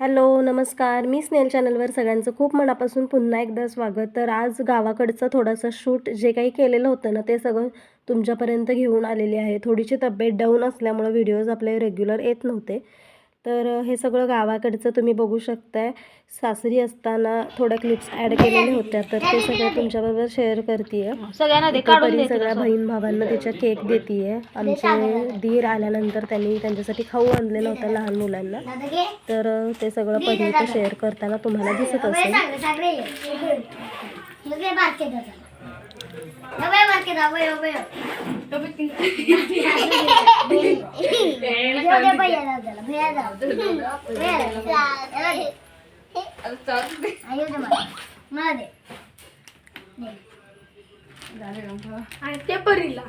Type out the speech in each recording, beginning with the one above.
Hello नमस्कार. मी स्नेल चॅनलवर सगळ्यांचं खूप मनापासून पुन्हा एकदा स्वागत. तर आज गावाकडचं थोडंसं शूट जे काही केलेलं होतं ना ते सगळं तुमच्यापर्यंत घेऊन आलेली आहे. थोडीशी तब्येत डाऊन असल्यामुळं व्हिडिओज आपले रेग्युलर येत नव्हते. तर हे सगळं गावाकडचं तुम्ही बघू शकताय. सासरी असताना थोड्या क्लिप्स ॲड केलेल्या होत्या तर ते सगळं तुमच्याबरोबर शेअर करते सगळ्यांना दे इथे काढून परी दे सगळ्या बहीण भावांना त्याच्या केक देतीये. आमचे दीर आल्यानंतर त्यांनी त्यांच्यासाठी खाऊ आणलेला होता लहान मुलांना. तर ते सगळं इथे शेअर करताना तुम्हाला दिसत असेल. ते परीला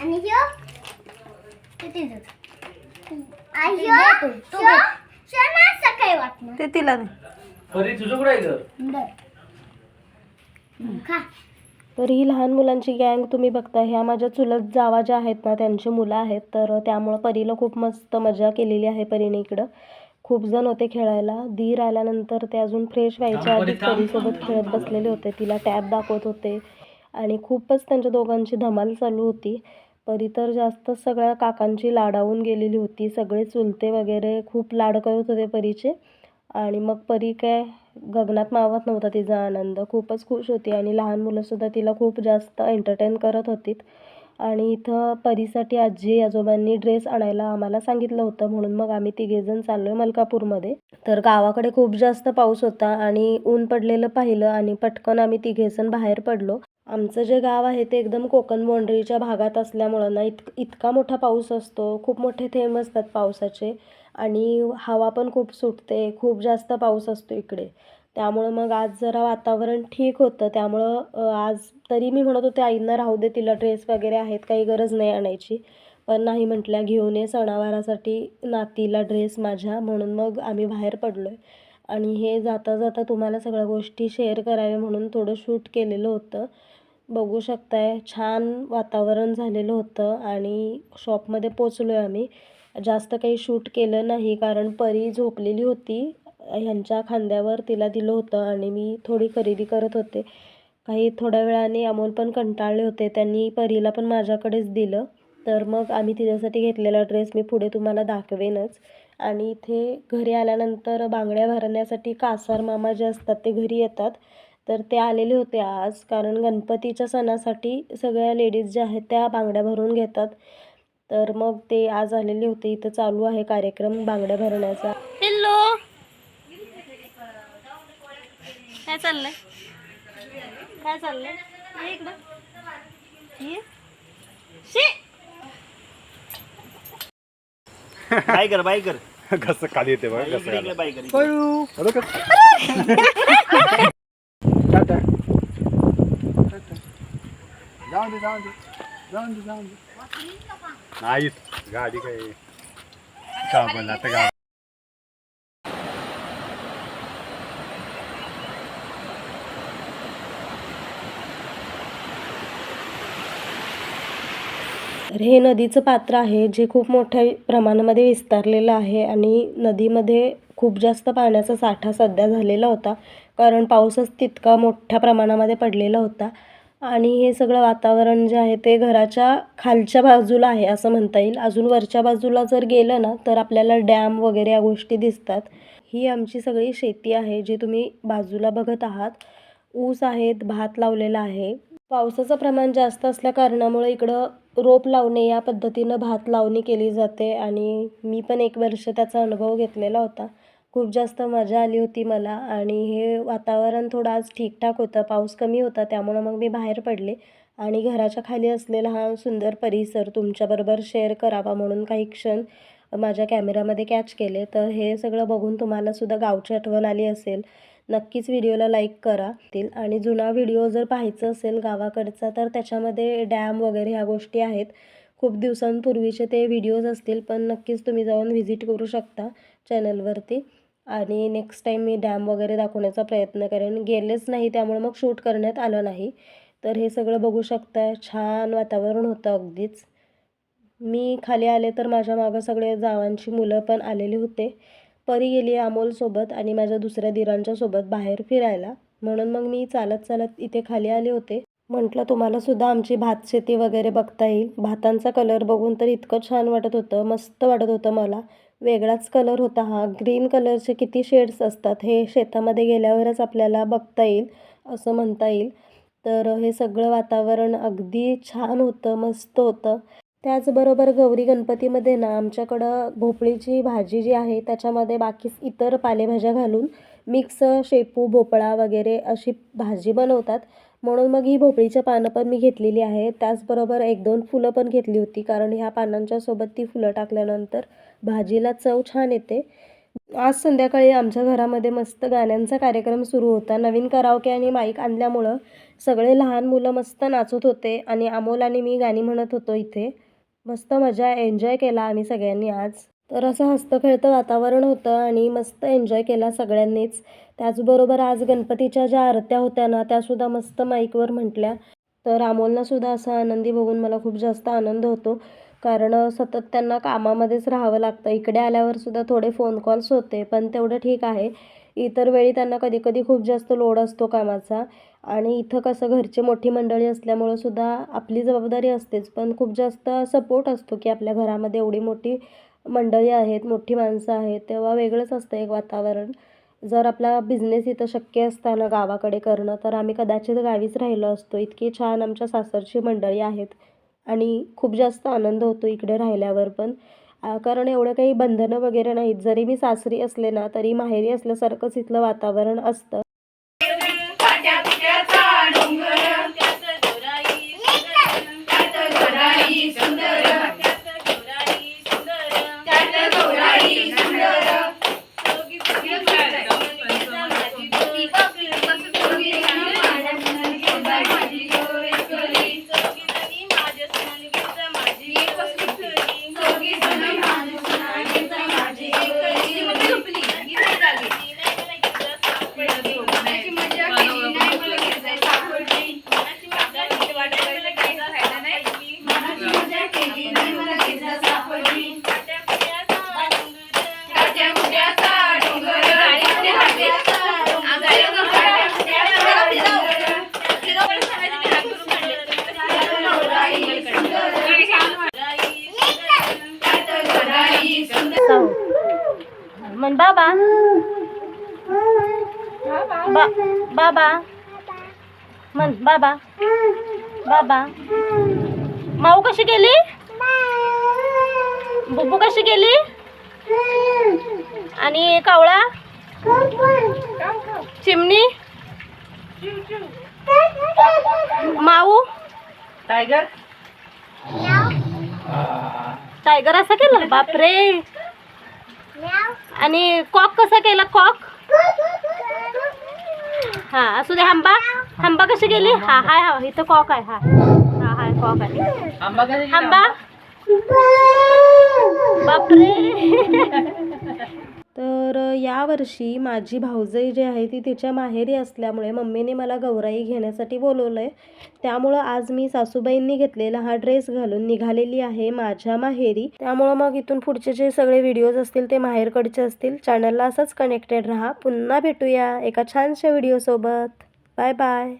आणि किती अय्यो शना सकाळी वाटणं ते तिला दे. परी तुझं कुठं आहे खा. तर ही लहान मुलांची गँग तुम्ही बघता ह्या माझ्या चुलत जावा ज्या आहेत ना त्यांची मुलं आहेत तर त्यामुळं परीला खूप मस्त मजा केलेली आहे परीने इकडं. खूप जण होते खेळायला दीर आल्यानंतर ते अजून फ्रेश व्हायच्या आधीच परीसोबत खेळत बसलेले होते तिला टॅब दाखवत होते आणि खूपच त्यांच्या दोघांची धमाल चालू होती. परी तर जास्त सगळ्या काकांची लाडावून गेलेली होती सगळे चुलते वगैरे खूप लाड करत होते परीचे. आणि मग परी काय गगनात मावत नव्हता तिचा आनंद. खूपच खुश होती आणि लहान मुलंसुद्धा तिला खूप जास्त एंटरटेन करत होतीत. आणि इथं परीसाठी आजी आजोबांनी ड्रेस आणायला आम्हाला सांगितलं होतं. म्हणून मग आम्ही तिघेजण चाललो आहे मलकापूरमध्ये. तर गावाकडे खूप जास्त पाऊस होता आणि ऊन पडलेलं पाहिलं आणि पटकन आम्ही तिघेजण बाहेर पडलो. आमचं जे गाव आहे ते एकदम कोकण बोंडरीच्या भागात असल्यामुळं ना इत इतका मोठा पाऊस असतो. खूप मोठे थेंब असतात पावसाचे. आणि हवा पण खूप सुटते खूप जास्त पाऊस असतो इकडे. त्यामुळं मग आज जरा वातावरण ठीक होतं. त्यामुळं आज तरी मी म्हणत होते आईंना राहू दे तिला ड्रेस वगैरे आहेत काही गरज नाही आणायची. पण नाही म्हटल्या घेऊन ये सणावारासाठी नातीला ड्रेस माझ्या. म्हणून मग आम्ही बाहेर पडलो आहे आणि हे जाता जाता तुम्हाला सगळ्या गोष्टी शेअर कराव्या म्हणून थोडं शूट केलेलं होतं. बघू शकताय छान वातावरण झालेलं होतं आणि शॉपमध्ये पोचलो आहे आम्ही. जास्त काही शूट केलं नाही कारण परी झोपलेली होती. ह्यांच्या खांद्यावर तिला दिलं होतं आणि मी थोडी खरेदी करत होते. काही थोड्या वेळाने अमोल पण कंटाळले होते. त्यांनी परीला पण माझ्याकडेच दिलं. तर मग आम्ही तिच्यासाठी घेतलेला ड्रेस मी पुढे तुम्हाला दाखवेनच. आणि इथे घरी आल्यानंतर बांगड्या भरण्यासाठी कासार मामा जे असतात ते घरी येतात. तर ते आलेले होते आज कारण गणपतीच्या सणासाठी सगळ्या लेडीज ज्या आहेत त्या बांगड्या भरून घेतात. तर मग ते आज आलेले होते. इथं चालू आहे कार्यक्रम बांगड्या भरण्याचा. पिल्लू काय चाललंय? काय चाललंय. बाय कर बाय कर कसं खाली येते बघा कसं. बाय कर अरे कसं? टाटा. टाटा. जाऊन दे जाऊन दे. जाऊन दे जाऊन दे. नाहीत गाडी काय? का पण आता गाडी. तर हे नदीचं पात्र आहे जे खूप मोठ्या प्रमाणामध्ये विस्तारलेलं आहे आणि नदीमध्ये खूप जास्त पाण्याचा साठा सध्या झालेला होता. कारण पाऊसच तितका मोठ्या प्रमाणामध्ये पडलेला होता. आणि हे सगळं वातावरण जे आहे ते घराच्या खालच्या बाजूला आहे असं म्हणता येईल. अजून वरच्या बाजूला जर गेलं ना तर आपल्याला डॅम वगैरे या गोष्टी दिसतात. ही आमची सगळी शेती आहे जी तुम्ही बाजूला बघत आहात. ऊस आहेत भात लावलेला आहे. पावसाचं प्रमाण जास्त असल्या कारणामुळे इकडं रोप लावणे या पद्धतीनं भात लावणी केली जाते आणि मी पण एक वर्ष त्याचा अनुभव घेतलेला होता. खूप जास्त मजा आली होती मला आणि हे वातावरण थोडं आज ठीकठाक होतं. पाऊस कमी होता त्यामुळं मग मी बाहेर पडले आणि घराच्या खाली असलेला हा सुंदर परिसर तुमच्याबरोबर शेअर करावा म्हणून काही क्षण माझ्या कॅमेऱ्यामध्ये कॅच केले. तर हे सगळं बघून तुम्हालासुद्धा गावची आठवण आली असेल. नक्कीच व्हिडिओला लाईक करा तील. आणि जुना व्हिडिओ जर पाहायचं असेल गावाकडचा तर त्याच्यामध्ये डॅम वगैरे ह्या गोष्टी आहेत. खूप दिवसांपूर्वीचे ते व्हिडिओज असतील पण नक्कीच तुम्ही जाऊन व्हिजिट करू शकता चॅनलवरती. आणि नेक्स्ट टाईम मी डॅम वगैरे दाखवण्याचा प्रयत्न करेन. गेलेच नाही त्यामुळे मग शूट करण्यात आलं नाही. तर हे सगळं बघू शकता छान वातावरण होतं अगदीच. मी खाली आले तर माझ्या मागं सगळे जावांची मुलं पण आलेली होते. परी गेली अमोलसोबत आणि माझ्या दुसऱ्या दिरांच्यासोबत बाहेर फिरायला. म्हणून मग मी चालत चालत इथे खाली आले होते. म्हटलं तुम्हाला सुद्धा आमची भात शेती वगैरे बघता येईल. भातांचा कलर बघून तर इतकं छान वाटत होतं. मस्त वाटत होतं मला. वेगळाच कलर होता हा. ग्रीन कलरचे किती शेड्स असतात हे शेतामध्ये गेल्यावरच आपल्याला बघता येईल असं म्हणता येईल. तर हे सगळं वातावरण अगदी छान होतं मस्त होतं. त्याचबरोबर गौरी गणपतीमध्ये ना आमच्याकडं भोपळीची भाजी जी आहे त्याच्यामध्ये बाकी इतर पालेभाज्या घालून मिक्स शेपू भोपळा वगैरे अशी भाजी बनवतात. म्हणून मग ही भोपळीच्या पानं पण मी घेतलेली आहे त्याचबरोबर एक दोन फुलं पण घेतली होती कारण ह्या पानांच्या सोबत ती फुलं टाकल्यानंतर भाजीला चव छान येते. आज संध्याकाळी आमच्या घरामध्ये मस्त गाण्यांचा कार्यक्रम सुरू होता. नवीन करावके आणि माईक आणल्यामुळं सगळे लहान मुलं मस्त नाचत होते आणि अमोल आणि मी गाणी म्हणत होतो इथे. मस्त मजा एन्जॉय केला आम्ही सगळ्यांनी आज. तर असं हसतं वातावरण होतं आणि मस्त एन्जॉय केला सगळ्यांनीच. त्याचबरोबर आज गणपतीच्या ज्या आरत्या होत्या ना त्यासुद्धा मस्त माईकवर म्हटल्या. तर अमोलनासुद्धा असा असं आनंदी बघून मला खूप जास्त आनंद होतो. कारण सतत त्यांना कामामध्येच राहावं लागतं. इकडे आल्यावर सुद्धा थोडे फोन कॉल्स होते पण तेवढं ठीक आहे. इतर वेळी त्यांना कधी कधी खूप जास्त लोड असतो कामाचा. आणि इथं कसं घरची मोठी मंडळी असल्यामुळं सुद्धा आपली जबाबदारी असतेच. पण खूप जास्त सपोर्ट असतो की आपल्या घरामध्ये एवढी मोठी मंडळी आहेत मोठी माणसं आहेत तेव्हा वेगळंच असतं एक वातावरण. जर आपला बिझनेस इथं शक्य असताना गावाकडे करणं तर आम्ही कदाचित गावीच राहिलो असतो. इतकी छान आमच्या सासरची मंडळी आहेत आणि खूप जास्त आनंद होतो इकडे राहिल्यावर पण. कारण एवढं काही बंधनं वगैरे नाहीत. जरी मी सासरी असले ना तरी माहेरी असल्यासारखंच इथलं वातावरण असतं. म्हण बाबा. बा बाबा. म्हण बाबा. बाबा. माऊ कशी गेली? बुब्बू कशी गेली? आणि कावळा? चिमणी? माऊ? टायगर? टायगर असा केला? बापरे. आणि कॉक कसा केला? कॉक? हा असू दे हंबा. हंबा कशी गेली हा हाय हा इथं कॉक आहे हा. हा हाय कॉक आहे. आंबा बापरे. तर यावर्षी माझी भाऊजाई जी आहे ती तिच्या माहेरी असल्यामुळे मम्मीने मला गौराई घेण्यासाठी बोलवलं आहे त्यामुळं आज मी सासूबाईंनी घेतलेला हा ड्रेस घालून निघालेली आहे माझ्या माहेरी. त्यामुळं मग इथून पुढचे जे सगळे व्हिडिओज असतील ते माहेरकडचे असतील. चॅनलला असंच कनेक्टेड राहा. पुन्हा भेटूया एका छानशा व्हिडिओसोबत. Bye bye.